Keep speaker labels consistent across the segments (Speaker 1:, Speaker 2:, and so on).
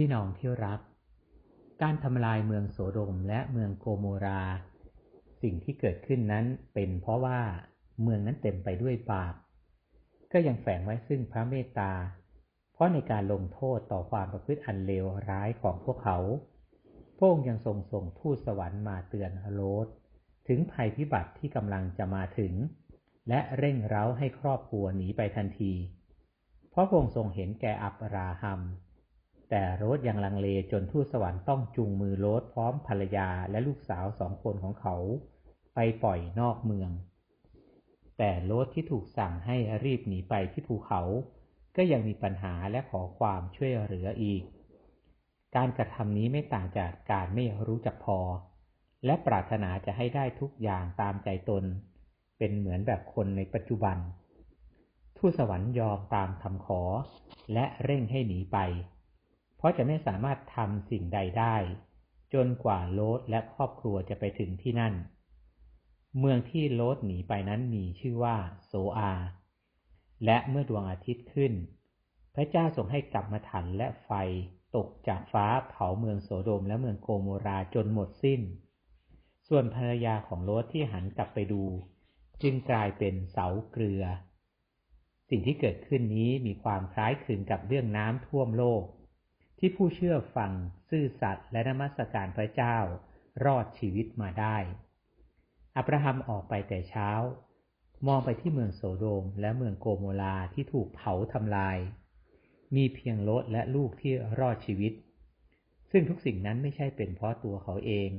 Speaker 1: พี่น้องที่รัก การทำลายเมืองโสโดมและเมืองโกโมรา สิ่งที่เกิดขึ้นนั้นเป็นเพราะว่าเมืองนั้นเต็มไปด้วยบาป ก็ยังแฝงไว้ซึ่งพระเมตตา เพราะในการลงโทษต่อความประพฤติอันเลวร้ายของพวกเขาพระองค์ยังทรงส่งทูตสวรรค์มาเตือนโลดถึงภัยพิบัติที่กำลังจะมาถึง และเร่งเร้าให้ครอบครัวหนีไปทันที เพราะพระองค์ทรงเห็นแก่อับราฮัม แต่โรสยังลังเลจนทูตสวรรค์ต้องจูงมือโรสพร้อมภรรยาและลูกสาวสองคนของเขา ไปปล่อยนอกเมือง แต่โรสที่ถูกสั่งให้รีบหนีไปที่ภูเขา ก็ยังมีปัญหาและขอความช่วยเหลืออีก การกระทำนี้ไม่ต่างจากการไม่รู้จักพอ และปรารถนาจะให้ได้ทุกอย่างตามใจตน เป็นเหมือนแบบคนในปัจจุบัน ทูตสวรรค์ยอมตามคำขอ และเร่งให้หนีไป เพราะจะไม่สามารถทำสิ่งใดได้ จนกว่าโลดและครอบครัวจะไปถึงที่นั่น เมืองที่โลดหนีไปนั้นมีชื่อว่าโซอา และเมื่อดวงอาทิตย์ขึ้น พระเจ้าทรงให้กลับมาถันและไฟตกจากฟ้าเผาเมืองโสโดมและเมืองโกโมราจนหมดสิ้น ส่วนภรรยาของโลดที่หันกลับไปดู จึงกลายเป็นเสาเกลือ สิ่งที่เกิดขึ้นนี้มีความคล้ายคลึงกับเรื่องน้ำท่วมโลก ที่ผู้เชื่อฟังซื่อสัตย์และนมัสการพระเจ้ารอดชีวิตมาได้ อับราฮัมออกไปแต่เช้า มองไปที่เมืองโสโดมและเมืองโกโมลาที่ถูกเผาทำลาย มีเพียงโลดและลูกที่รอดชีวิต ซึ่งทุกสิ่งนั้นไม่ใช่เป็นเพราะตัวเขาเอง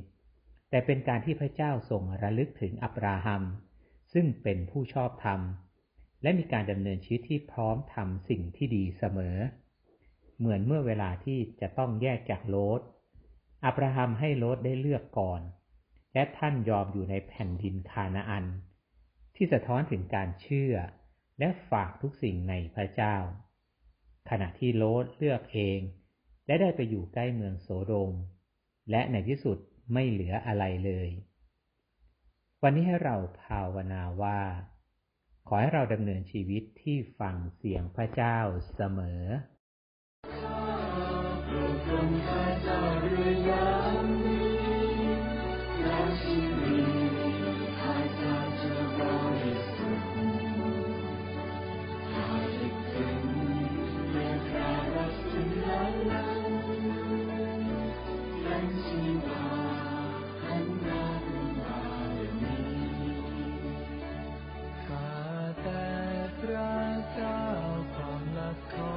Speaker 1: แต่เป็นการที่พระเจ้าทรงระลึกถึงอับราฮัม ซึ่งเป็นผู้ชอบธรรม และมีการดำเนินชีวิตที่พร้อมทำสิ่งที่ดีเสมอ เหมือนเมื่อเวลาที่จะต้องแยกจากโลดอับราฮัมให้โลดได้เลือกก่อน และท่านยอมอยู่ในแผ่นดินคานาอัน ที่สะท้อนถึงการเชื่อ และฝากทุกสิ่งในพระเจ้า ขณะที่โลดเลือกเอง และได้ไปอยู่ใกล้เมืองโสโดม และในที่สุดไม่เหลืออะไรเลย วันนี้ให้เราภาวนาว่า ขอให้เราดำเนินชีวิตที่ฟังเสียงพระเจ้าเสมอ
Speaker 2: I've.